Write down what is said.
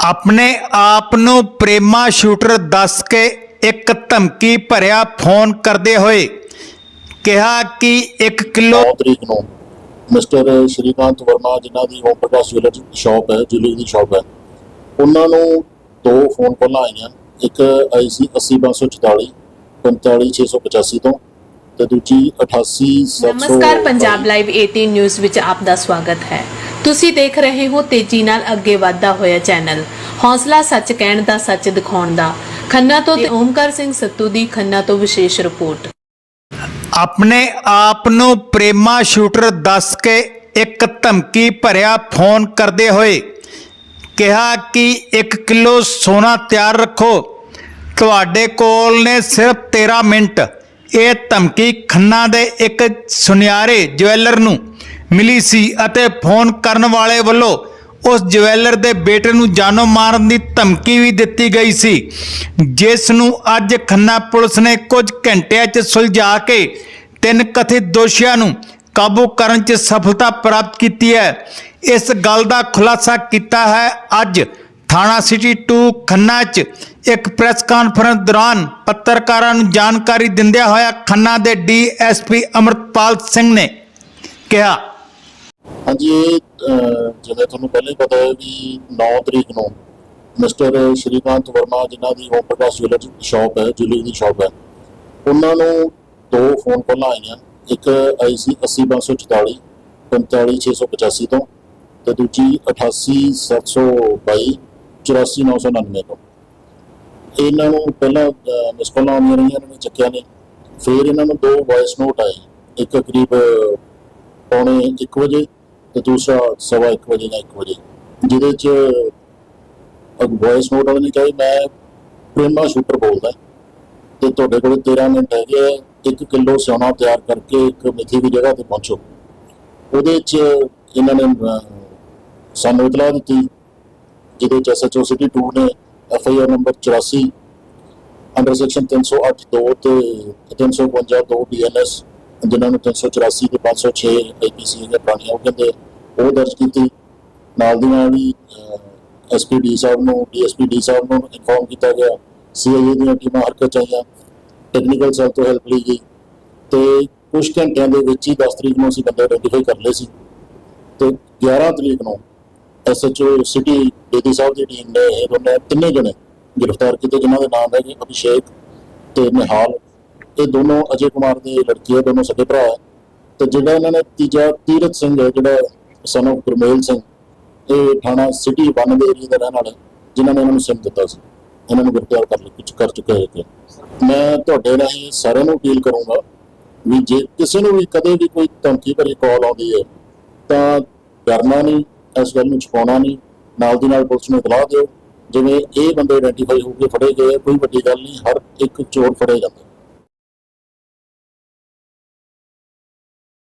ਆਪਣੇ ਆਪ ਨੂੰ ਪ੍ਰੇਮਾ ਸ਼ੂਟਰ ਦੱਸ ਕੇ ਇੱਕ ਧਮਕੀ ਭਰਿਆ ਫੋਨ ਕਰਦੇ ਹੋਏ ਕਿਹਾ ਕਿ 1 ਕਿਲੋ 9 ਤਰੀਕ ਨੂੰ ਮਿਸਟਰ ਸ਼੍ਰੀਕਾਂਤ ਵਰਮਾ ਜਿਨ੍ਹਾਂ ਦੀ ਓਮ ਪ੍ਰਕਾਸ਼ ਜੁਐਲਰ ਸ਼ਾਪ ਹੈ ਜੁਐਲਰੀ ਦੀ ਸ਼ਾਪ ਹੈ ਉਹਨਾਂ ਨੂੰ ਦੋ ਫੋਨ ਕਾਲਾਂ ਆਈਆਂ ਇੱਕ ਆਈ ਸੀ 80544 45685 ਤੋਂ ਤੇ ਦੂਜੀ 88700 ਨਮਸਕਾਰ ਪੰਜਾਬ ਲਾਈਵ 18 ਨਿਊਜ਼ ਵਿੱਚ ਆਪ ਦਾ ਸਵਾਗਤ ਹੈ। ਤੁਸੀਂ ਦੇਖ ਰਹੇ ਹੋ ਤੇਜ਼ੀ ਨਾਲ ਅੱਗੇ ਵਧਦਾ ਹੋਇਆ ਚੈਨਲ। ਹੌਸਲਾ ਸੱਚ ਕਹਿਣ ਦਾ, ਸੱਚ ਦਿਖਾਉਣ ਦਾ। ਖੰਨਾ ਤੋਂ ਤੇ ਓਮਕਾਰ ਸਿੰਘ ਸੱਤੂ ਦੀ ਖੰਨਾ ਤੋਂ ਵਿਸ਼ੇਸ਼ ਰਿਪੋਰਟ। ਆਪਣੇ ਆਪ ਨੂੰ ਪ੍ਰੇਮਾ ਸ਼ੂਟਰ ਦੱਸ ਕੇ ਇੱਕ ਧਮਕੀ ਭਰਿਆ ਫੋਨ ਕਰਦੇ ਹੋਏ ਕਿਹਾ ਕਿ 1 ਕਿਲੋ ਸੋਨਾ ਤਿਆਰ ਰੱਖੋ। ਤੁਹਾਡੇ ਕੋਲ ਨੇ ਸਿਰਫ 13 ਮਿੰਟ। ਇਹ ਧਮਕੀ ਖੰਨਾ ਦੇ ਇੱਕ ਸੁਨਿਆਰੇ ਜਵੈਲਰ ਨੂੰ ਮਿਲੀ ਸੀ ਅਤੇ ਫੋਨ ਕਰਨ ਵਾਲੇ ਵੱਲੋਂ ਉਸ ਜਵੈਲਰ ਦੇ ਬੇਟੇ ਨੂੰ ਜਾਨੋਂ ਮਾਰਨ ਦੀ ਧਮਕੀ ਵੀ ਦਿੱਤੀ ਗਈ ਸੀ, ਜਿਸ ਨੂੰ ਅੱਜ ਖੰਨਾ ਪੁਲਿਸ ਨੇ ਕੁਝ ਘੰਟਿਆਂ 'ਚ ਸੁਲਝਾ ਕੇ ਤਿੰਨ ਕਥਿਤ ਦੋਸ਼ੀਆਂ ਨੂੰ ਕਾਬੂ ਕਰਨ 'ਚ ਸਫਲਤਾ ਪ੍ਰਾਪਤ ਕੀਤੀ ਹੈ। ਇਸ ਗੱਲ ਦਾ ਖੁਲਾਸਾ ਕੀਤਾ ਹੈ। ਅੱਜ ਥਾਣਾ ਸਿਟੀ 2 ਖੰਨਾ 'ਚ ਇੱਕ ਪ੍ਰੈਸ ਕਾਨਫਰੰਸ ਦੌਰਾਨ ਪੱਤਰਕਾਰਾਂ ਨੂੰ ਜਾਣਕਾਰੀ ਦਿੰਦਿਆਂ ਹੋਇਆ ਖੰਨਾ ਦੇ ਡੀਐਸਪੀ ਅਮਰਪਾਲ ਸਿੰਘ ਨੇ ਕਿਹਾ ਹਾਂਜੀ, ਇਹ ਜਿਵੇਂ ਤੁਹਾਨੂੰ ਪਹਿਲਾਂ ਹੀ ਪਤਾ ਹੈ ਵੀ 9 ਤਰੀਕ ਨੂੰ ਮਿਸਟਰ ਸ਼੍ਰੀਕਾਂਤ ਵਰਮਾ ਜਿਨ੍ਹਾਂ ਦੀ ਓਮ ਪ੍ਰਕਾਸ਼ ਜੁਐਲਰ ਸ਼ਾਪ ਹੈ ਜੁਐਲਰੀ ਦੀ ਸ਼ਾਪ ਹੈ, ਉਹਨਾਂ ਨੂੰ ਦੋ ਫੋਨ ਕਾਲਾਂ ਆਈਆਂ, ਇੱਕ ਆਈ ਸੀ 80544 45685 ਤੋਂ ਤੇ ਦੂਜੀ 88722 84999 ਤੋਂ। ਇਹਨਾਂ ਨੂੰ ਪਹਿਲਾਂ ਮਿਸ ਕਾਲਾਂ ਆਉਂਦੀਆਂ ਰਹੀਆਂ, ਇਹਨਾਂ ਨੇ ਚੱਕਿਆ ਨਹੀਂ। ਫਿਰ ਇਹਨਾਂ ਨੂੰ ਦੋ ਵੌਇਸ ਨੋਟ ਆਏ, ਇੱਕ ਕਰੀਬ ਪੌਣੇ 1 ਵਜੇ ਤੇ ਦੂਸਰਾ ਸਵਾ 1 ਵਜੇ ਜਾਂ 1 ਵਜੇ। ਜਿਹਦੇ ਚ ਵੌਇਸ ਨੋਟ ਵਾਲੇ ਨੇ ਕਿਹਾ ਮੈਂ ਪ੍ਰੇਮਾ ਸ਼ੂਟਰ ਬੋਲਦਾ ਤੇ ਤੁਹਾਡੇ ਕੋਲ 13 ਮਿੰਟ ਹੈਗੇ ਆ 1 ਕਿਲੋ ਸੋਨਾ ਤਿਆਰ ਕਰਕੇ ਇੱਕ ਮਿੱਥੀ ਦੀ ਜਗ੍ਹਾ ਤੇ ਪਹੁੰਚੋ। ਉਹਦੇ ਚ ਇਹਨਾਂ ਨੇ ਸਾਨੂੰ ਇਤਲਾਹ ਦਿੱਤੀ, ਜਿਹਦੇ ਚ ਐਸਐਚਓ ਸਿਟੀ 2 ਨੇ ਐਫਆਈਆਰ ਨੰਬਰ 84 ਅੰਡਰ ਸੈਕਸ਼ਨ 308 2 ਤੇ 352 2 ਬੀਐਨਐਸ ਜਿਨ੍ਹਾਂ ਨੂੰ 384 ਤੇ 506 ਆਈਪੀਸੀ ਦੇ ਪੁਰਾਣੀਆਂ ਉਹ ਕਹਿੰਦੇ ਉਹ ਦਰਜ ਕੀਤੀ। ਨਾਲ ਦੀ ਨਾਲ ਹੀ ਐਸਪੀਡੀ ਸਾਹਿਬ ਨੂੰ ਡੀਐਸਪੀਡੀ ਸਾਹਿਬ ਨੂੰ ਇਨਫੋਰਮ ਕੀਤਾ ਗਿਆ। ਸੀਆਈਏ ਦੀਆਂ ਟੀਮਾਂ ਹਰਕਤ ਚ ਆਈਆਂ ਟੈਕਨੀਕਲ ਸੈੱਲ ਤੋਂ ਹੈਲਪ ਲਈ ਗਈ। ਤੇ ਕੁਝ ਘੰਟਿਆਂ ਦੇ ਵਿੱਚ ਹੀ 10 ਤਰੀਕ ਨੂੰ ਅਸੀਂ ਬੰਦੇ ਆਇਡੈਂਟੀਫਾਈ ਕਰ ਲਏ ਸੀ। ਤੇ 11 ਤਰੀਕ ਨੂੰ ਐਸਐਚਓ ਸਿਟੀ ਬੇਦੀ ਸਾਹਿਬ ਦੀ ਟੀਮ ਨੇ ਇਹ ਦੋਨੇ ਤਿੰਨੇ ਜਣੇ ਗ੍ਰਿਫਤਾਰ ਕੀਤੇ, ਜਿਨ੍ਹਾਂ ਦੇ ਨਾਮ ਹੈਗੇ ਅਭਿਸ਼ੇਕ ਤੇ ਨਿਹਾਲ। ਇਹ ਦੋਨੋਂ ਅਜੇ ਕੁਮਾਰ ਦੇ ਲੜਕੀ ਹੈ ਦੋਨੋਂ ਸਕੇ ਭਰਾ ਹੈ। ਤੇ ਜਿਹੜਾ ਇਹਨਾਂ ਨੇ ਤੀਜਾ ਤੀਰਤ ਸਿੰਘ ਹੈ ਜਿਹੜਾ ਸਨ of ਗੁਰਮੇਲ ਸਿੰਘ ਇਹ ਥਾਣਾ ਸਿਟੀ ਬੰਨ ਦੇ ਏਰੀਆ ਦਾ ਰਹਿਣ ਵਾਲਾ ਹੈ, ਜਿਨ੍ਹਾਂ ਨੇ ਇਹਨਾਂ ਨੂੰ ਸਿਮ ਦਿੱਤਾ ਸੀ। ਇਹਨਾਂ ਨੂੰ ਗ੍ਰਿਫਤਾਰ ਕਰ ਲਿਆ ਕੁਝ ਕਰ ਚੁੱਕੇ ਹੈ ਮੈਂ ਤੁਹਾਡੇ ਰਾਹੀਂ ਸਾਰਿਆਂ ਨੂੰ ਅਪੀਲ ਕਰੂੰਗਾ ਵੀ ਜੇ ਕਿਸੇ ਨੂੰ ਵੀ ਕਦੇ ਵੀ ਕੋਈ ਧਮਕੀ ਭਰੀ ਕਾਲ ਆਉਂਦੀ ਹੈ ਤਾਂ ਡਰਨਾ ਨਹੀਂ ਇਸ ਗੱਲ ਨੂੰ ਛੁਪਾਉਣਾ ਨਹੀਂ ਨਾਲ ਦੀ ਨਾਲ ਪੁਲਿਸ ਨੂੰ ਇਤਲਾਹ ਦਿਓ। ਜਿਵੇਂ ਇਹ ਬੰਦੇ ਆਇਡੈਂਟੀਫਾਈ ਹੋ ਕੇ ਫੜੇ ਗਏ ਆ, ਕੋਈ ਵੱਡੀ ਗੱਲ ਨਹੀਂ ਹਰ ਇੱਕ ਚੋਰ ਫੜਿਆ ਜਾਂਦਾ